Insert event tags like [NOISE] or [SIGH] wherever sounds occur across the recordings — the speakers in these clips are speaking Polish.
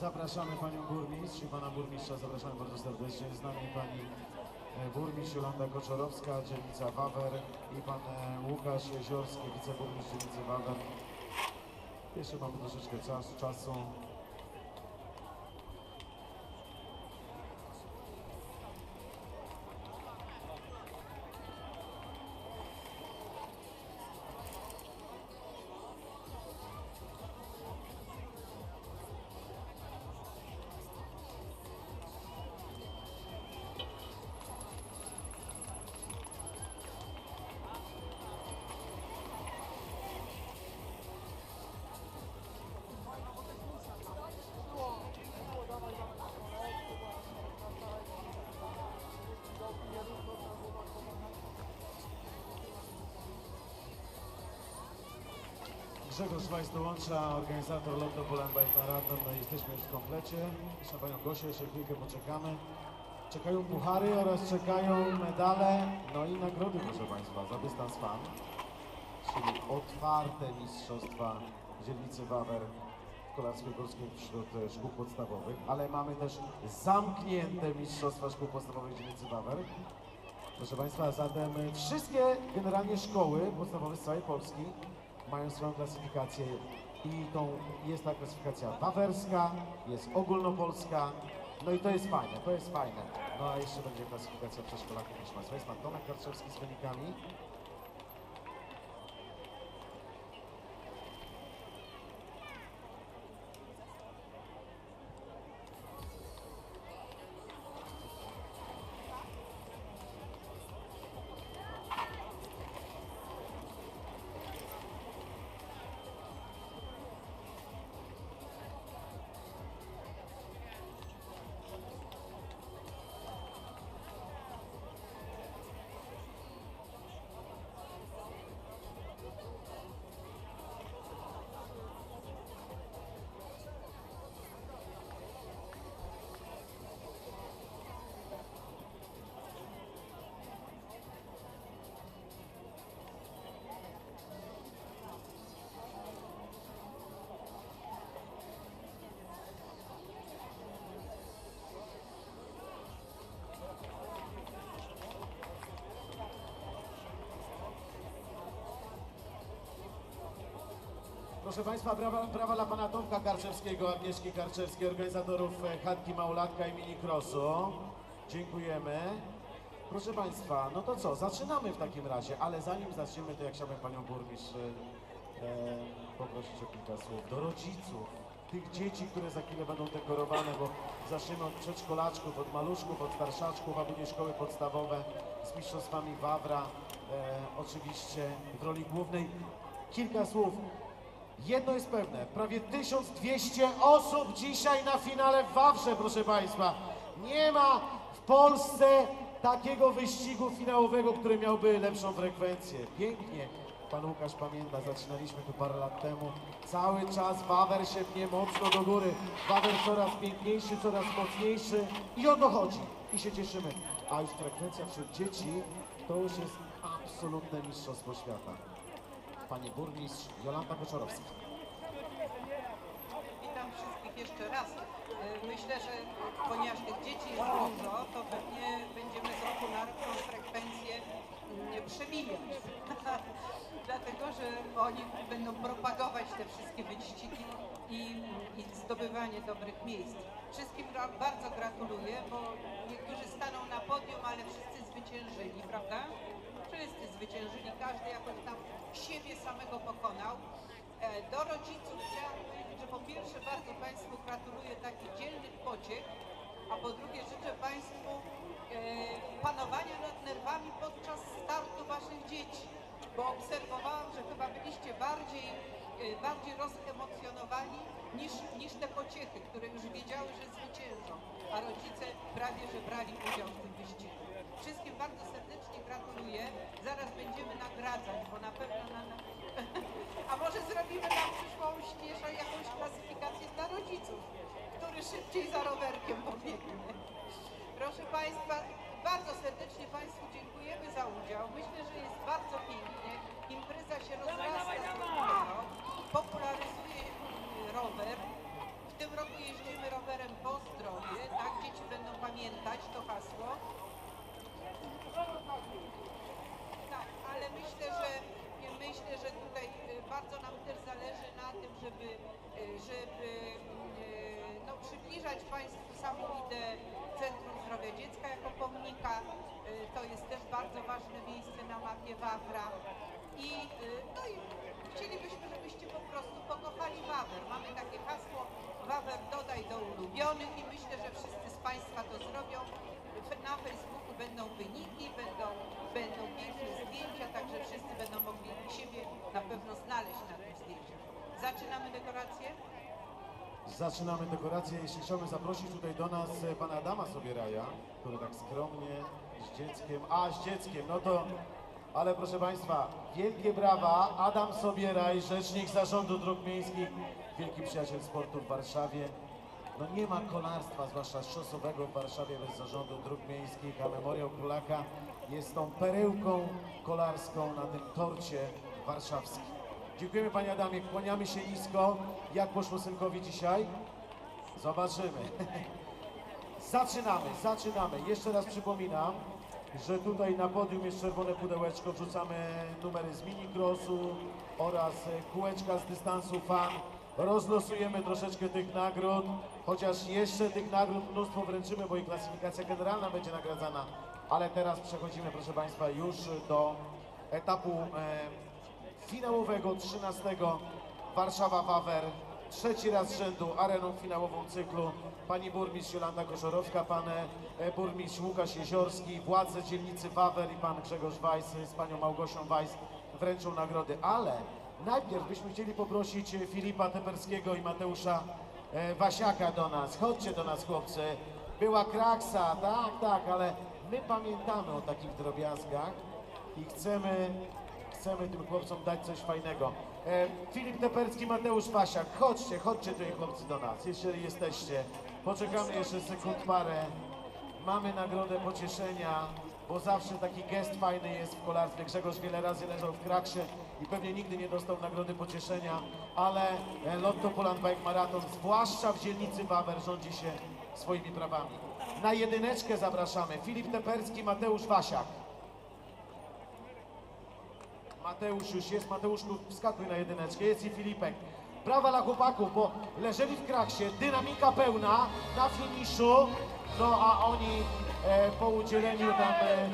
Zapraszamy Panią Burmistrz i Pana Burmistrza zapraszamy bardzo serdecznie. Z nami Pani e, Burmistrz Jolanta Koczorowska, dzielnica Wawer i Pan e, Łukasz Jeziorski, wiceburmistrz dzielnicy Wawer. Jeszcze mamy troszeczkę czas, czasu. Grzegorz Wajs dołącza, organizator Lotto Poland Marathon. No jesteśmy już w komplecie. Jeszcze Panią Gosię, jeszcze chwilkę poczekamy. Czekają puchary oraz czekają medale, no i nagrody proszę Państwa za dystans fan, czyli otwarte mistrzostwa dzielnicy Wawer w kolarsko-górskim wśród e, szkół podstawowych, ale mamy też zamknięte mistrzostwa szkół podstawowych dzielnicy Wawer. Proszę Państwa, zatem wszystkie generalnie szkoły podstawowe z całej Polski mają swoją klasyfikację i tą jest ta klasyfikacja wawerska, jest ogólnopolska, no i to jest fajne, to jest fajne. No a jeszcze będzie klasyfikacja przedszkolaków, proszę Państwa. Jest Pan Tomek Karczewski z wynikami. Proszę Państwa, brawa, brawa dla Pana Tomka Karczewskiego, Agnieszki Karczewskiej, organizatorów e, chatki Małolatka i Mini Crossu. Dziękujemy. Proszę Państwa, no to co, zaczynamy w takim razie, ale zanim zaczniemy, to jak chciałbym Panią Burmistrz e, e, poprosić o kilka słów do rodziców, tych dzieci, które za chwilę będą dekorowane, bo zaczniemy od przedszkolaczków, od maluszków, od starszaczków, a później szkoły podstawowe z mistrzostwami Wawra, e, oczywiście w roli głównej. Kilka słów. Jedno jest pewne, prawie 1200 osób dzisiaj na finale w Wawrze, proszę Państwa. Nie ma w Polsce takiego wyścigu finałowego, który miałby lepszą frekwencję. Pięknie. Pan Łukasz pamięta, zaczynaliśmy tu parę lat temu. Cały czas Wawer się pnie mocno do góry. Wawer coraz piękniejszy, coraz mocniejszy i o to chodzi. I się cieszymy. A już frekwencja wśród dzieci to już jest absolutne mistrzostwo świata. Pani burmistrz Jolanta Koczorowska. Witam wszystkich jeszcze raz. E, Myślę, że ponieważ tych dzieci jest dużo, to pewnie będziemy z roku na rok tą frekwencję mm, przebijać. [LAUGHS] Dlatego, że oni będą propagować te wszystkie wyścigi i, i zdobywanie dobrych miejsc. Wszystkim bardzo gratuluję, bo niektórzy staną na podium, ale wszyscy zwyciężyli, prawda? Wszyscy zwyciężyli, każdy jakoś tam siebie samego pokonał. E, Do rodziców chciałam powiedzieć, że po pierwsze bardzo Państwu gratuluję takich dzielnych pociech, a po drugie życzę Państwu e, panowania nad nerwami podczas startu Waszych dzieci, bo obserwowałam, że chyba byliście bardziej, e, bardziej rozemocjonowani niż, niż te pociechy, które już wiedziały, że zwyciężą, a rodzice prawie, że brali udział w tym wyścigu. Wszystkim bardzo serdecznie gratuluję. Zaraz będziemy nagradzać, bo na pewno na, na... [LAUGHS] A może zrobimy na przyszłość jeszcze jakąś klasyfikację dla rodziców, który szybciej za rowerkiem pobiegnie. Proszę Państwa, bardzo serdecznie Państwu dziękujemy za udział. Myślę, że jest bardzo pięknie. Impreza się rozrasta z popularyzuje rower. W tym roku jeździmy tak, dzieci będą pamiętać to hasło. Tak, ale myślę, że myślę, że tutaj y, bardzo nam też zależy na tym, żeby, y, żeby y, no, przybliżać Państwu samą ideę Centrum Zdrowia Dziecka jako pomnika. To jest też bardzo ważne miejsce na mapie Wawra. I, no i chcielibyśmy, żebyście po prostu pokochali Wawer. Mamy takie hasło Wawer dodaj do ulubionych i myślę, że wszyscy z Państwa to zrobią. Na Facebooku będą wyniki, będą, będą piękne zdjęcia, także wszyscy będą mogli siebie na pewno znaleźć na tych zdjęciach. Zaczynamy dekorację? Zaczynamy dekorację. Jeśli chciałbym zaprosić tutaj do nas e, pana Adama Sobieraja, który tak skromnie z dzieckiem, a z dzieckiem, no to, ale proszę państwa, wielkie brawa, Adam Sobieraj, rzecznik Zarządu Dróg Miejskich, wielki przyjaciel sportu w Warszawie. No nie ma kolarstwa, zwłaszcza szosowego w Warszawie bez Zarządu Dróg Miejskich, a Memoriał Królaka jest tą perełką kolarską na tym torcie warszawskim. Dziękujemy Panie Adamie, kłaniamy się nisko. Jak poszło synkowi dzisiaj? Zobaczymy. [LAUGHS] Zaczynamy, zaczynamy. Jeszcze raz przypominam, że tutaj na podium jest czerwone pudełeczko. Wrzucamy numery z minicrossu oraz kółeczka z dystansu fan. Rozlosujemy troszeczkę tych nagród, chociaż jeszcze tych nagród mnóstwo wręczymy, bo i klasyfikacja generalna będzie nagradzana. Ale teraz przechodzimy, proszę Państwa, już do etapu e, finałowego 13 Warszawa-Wawer. Trzeci raz z rzędu areną finałową cyklu pani burmistrz Jolanta Koszorowska, pan e, burmistrz Łukasz Jeziorski, władze dzielnicy Wawer i pan Grzegorz Weiss z panią Małgosią Weiss wręczą nagrody. Ale najpierw byśmy chcieli poprosić e, Filipa Teperskiego i Mateusza e, Wasiaka do nas. Chodźcie do nas chłopcy. Była kraksa, tak, tak, ale my pamiętamy o takich drobiazgach i chcemy chcemy tym chłopcom dać coś fajnego. E, Filip Teperski, Mateusz Wasiak, chodźcie, chodźcie tutaj chłopcy do nas, jeżeli jesteście. Poczekamy jeszcze sekund parę. Mamy nagrodę pocieszenia, bo zawsze taki gest fajny jest w kolarstwie. Grzegorz wiele razy leżał w kraksie i pewnie nigdy nie dostał nagrody pocieszenia, ale e, Lotto Poland Bike Marathon, zwłaszcza w dzielnicy Wawer, rządzi się swoimi prawami. Na jedyneczkę zapraszamy Filip Teperski, Mateusz Wasiak. Mateusz już jest, Mateuszku wskakuj na jedyneczkę, jest i Filipek. Brawa dla chłopaków, bo leżeli w kraksie, dynamika pełna na finiszu, no a oni po udzieleniu tam e, e,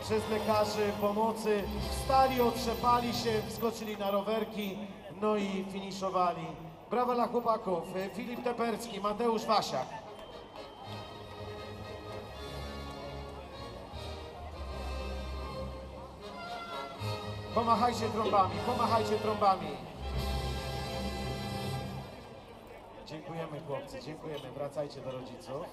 przez lekarzy pomocy wstali, otrzepali się, wskoczyli na rowerki, no i finiszowali. Brawa dla chłopaków, e, Filip Teperski, Mateusz Wasiak. Pomachajcie trąbami, pomachajcie trąbami. Dziękujemy chłopcy, dziękujemy. Wracajcie do rodziców.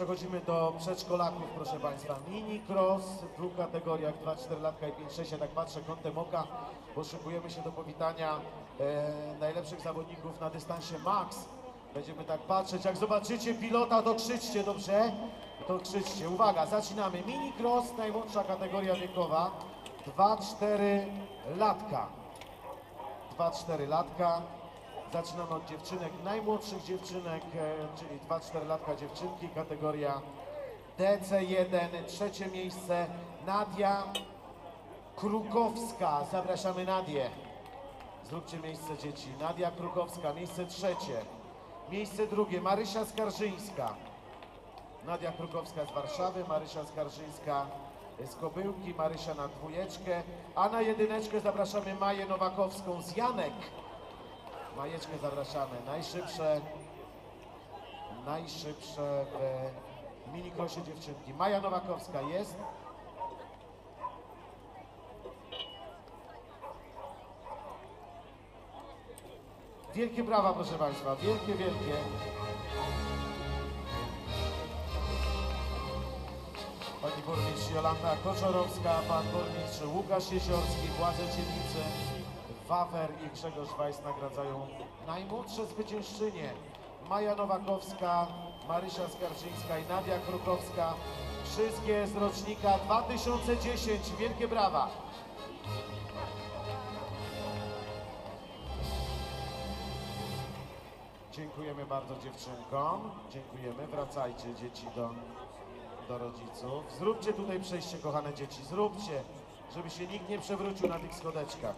Przechodzimy do przedszkolaków, proszę Państwa. Mini cross w dwóch kategoriach, 2-4 latka i 5-6. Ja tak patrzę kątem oka, bo szykujemy się do powitania e, najlepszych zawodników na dystansie max. Będziemy tak patrzeć. Jak zobaczycie pilota, to krzyczcie, dobrze? To krzyczcie. Uwaga, zaczynamy. Mini cross, najmłodsza kategoria wiekowa. 2-4 latka. 2-4 latka. Zaczynamy od dziewczynek, najmłodszych dziewczynek, e, czyli 2-4 latka dziewczynki, kategoria DC1, trzecie miejsce Nadia Krukowska. Zapraszamy Nadię. Zróbcie miejsce dzieci. Nadia Krukowska, miejsce trzecie. Miejsce drugie Marysia Skarżyńska. Nadia Krukowska z Warszawy, Marysia Skarżyńska z Kobyłki, Marysia na dwójeczkę, a na jedyneczkę zapraszamy Maję Nowakowską z Janek. Majeczkę zapraszamy. Najszybsze, najszybsze w minikrosie dziewczynki. Maja Nowakowska jest. Wielkie brawa, proszę Państwa. Wielkie, wielkie. Pani burmistrz Jolanta Koczorowska, pan burmistrz Łukasz Jeziorski, władze dzielnicy Wawer i Grzegorz Weiss nagradzają najmłodsze zwyciężczynie. Maja Nowakowska, Marysia Skarżyńska i Nadia Krukowska. Wszystkie z rocznika 2010. Wielkie brawa. Dziękujemy bardzo dziewczynkom. Dziękujemy. Wracajcie dzieci do, do rodziców. Zróbcie tutaj przejście, kochane dzieci. Zróbcie, żeby się nikt nie przewrócił na tych schodeczkach.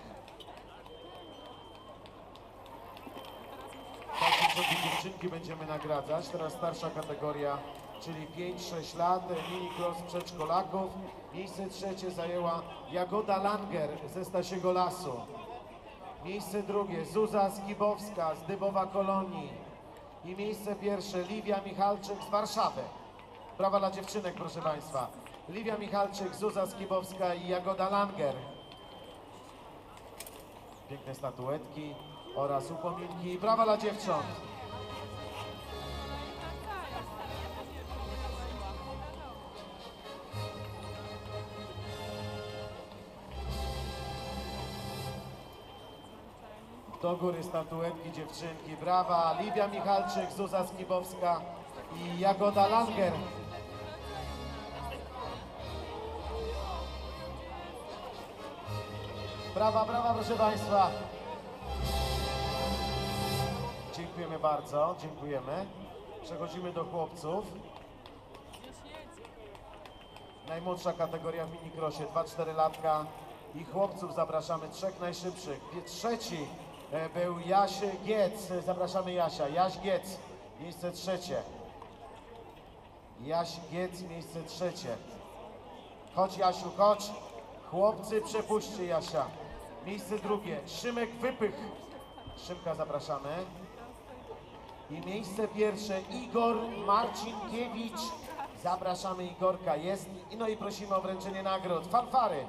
Takie będziemy nagradzać. Teraz starsza kategoria, czyli 5-6 lat, mini cross przedszkolaków. Miejsce trzecie zajęła Jagoda Langer ze Stasiego Lasu. Miejsce drugie Zuza Skibowska z Dybowa Kolonii. I miejsce pierwsze Liwia Michalczyk z Warszawy. Brawa dla dziewczynek, proszę Państwa. Liwia Michalczyk, Zuza Skibowska i Jagoda Langer. Piękne statuetki oraz upominki. Brawa dla dziewcząt. Do góry statuetki dziewczynki. Brawa. Liwia Michalczyk, Zuza Skibowska i Jagoda Langer. Brawa, brawa, proszę Państwa. Dziękujemy bardzo, dziękujemy. Przechodzimy do chłopców. Najmłodsza kategoria w minikrosie, 2-4 latka i chłopców zapraszamy, trzech najszybszych. Trzeci był Jaś Giec, zapraszamy Jasia. Jaś Giec, miejsce trzecie. Jaś Giec, miejsce trzecie. Chodź Jasiu, chodź. Chłopcy, przepuśćcie Jasia. Miejsce drugie, Szymek Wypych. Szymka zapraszamy. I miejsce pierwsze Igor Marcinkiewicz. Zapraszamy Igorka, jest. No i prosimy o wręczenie nagród. Fanfary.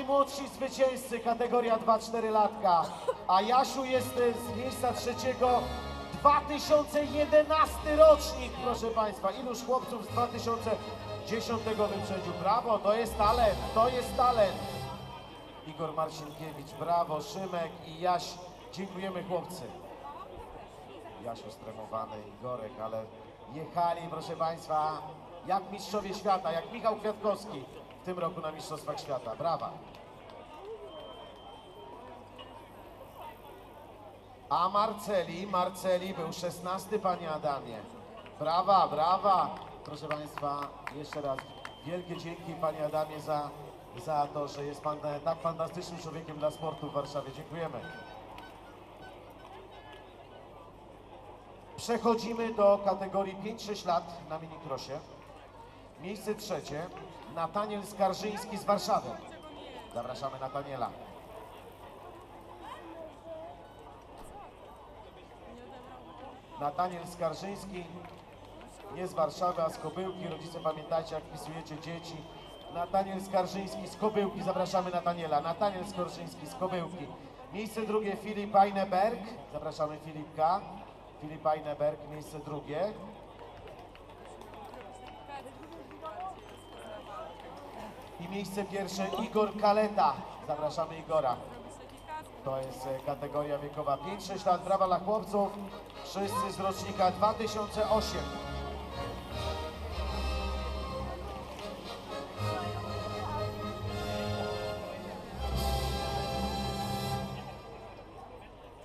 Najmłodsi zwycięzcy, kategoria 2-4 latka. A Jasiu jest e, z miejsca trzeciego 2011 rocznik, proszę Państwa. Iluż chłopców z 2010 wyprzedził. Brawo, to jest talent, to jest talent. Igor Marcinkiewicz, brawo, Szymek i Jaś. Dziękujemy chłopcy. Jasiu stremowany, Igorek, ale jechali, proszę Państwa, jak mistrzowie świata, jak Michał Kwiatkowski w tym roku na Mistrzostwach Świata. Brawa. A Marceli, Marceli był 16, panie Adamie. Brawa, brawa. Proszę Państwa, jeszcze raz wielkie dzięki panie Adamie za, za to, że jest pan tak fantastycznym człowiekiem dla sportu w Warszawie. Dziękujemy. Przechodzimy do kategorii 5-6 lat na minikrosie. Miejsce trzecie, Nataniel Skarżyński z Warszawy. Zapraszamy Nataniela. Nataniel Skarżyński, nie z Warszawy, a z Kobyłki. Rodzice pamiętajcie, jak wpisujecie dzieci. Nataniel Skarżyński z Kobyłki, zapraszamy Nataniela. Nataniel Skarżyński z Kobyłki. Miejsce drugie Filip Eineberg, zapraszamy Filipka. Filip Eineberg, miejsce drugie. I miejsce pierwsze Igor Kaleta, zapraszamy Igora. To jest e, kategoria wiekowa 5-6 lat. Brawa dla chłopców. Wszyscy z rocznika 2008.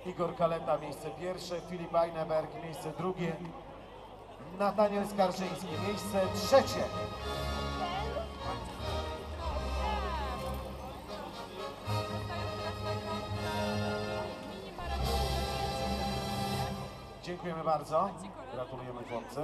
Igor Kaleta miejsce pierwsze, Filip Eineberg miejsce drugie, Nataniel Skarżyński miejsce trzecie. Dziękujemy bardzo. Gratulujemy chłopcy.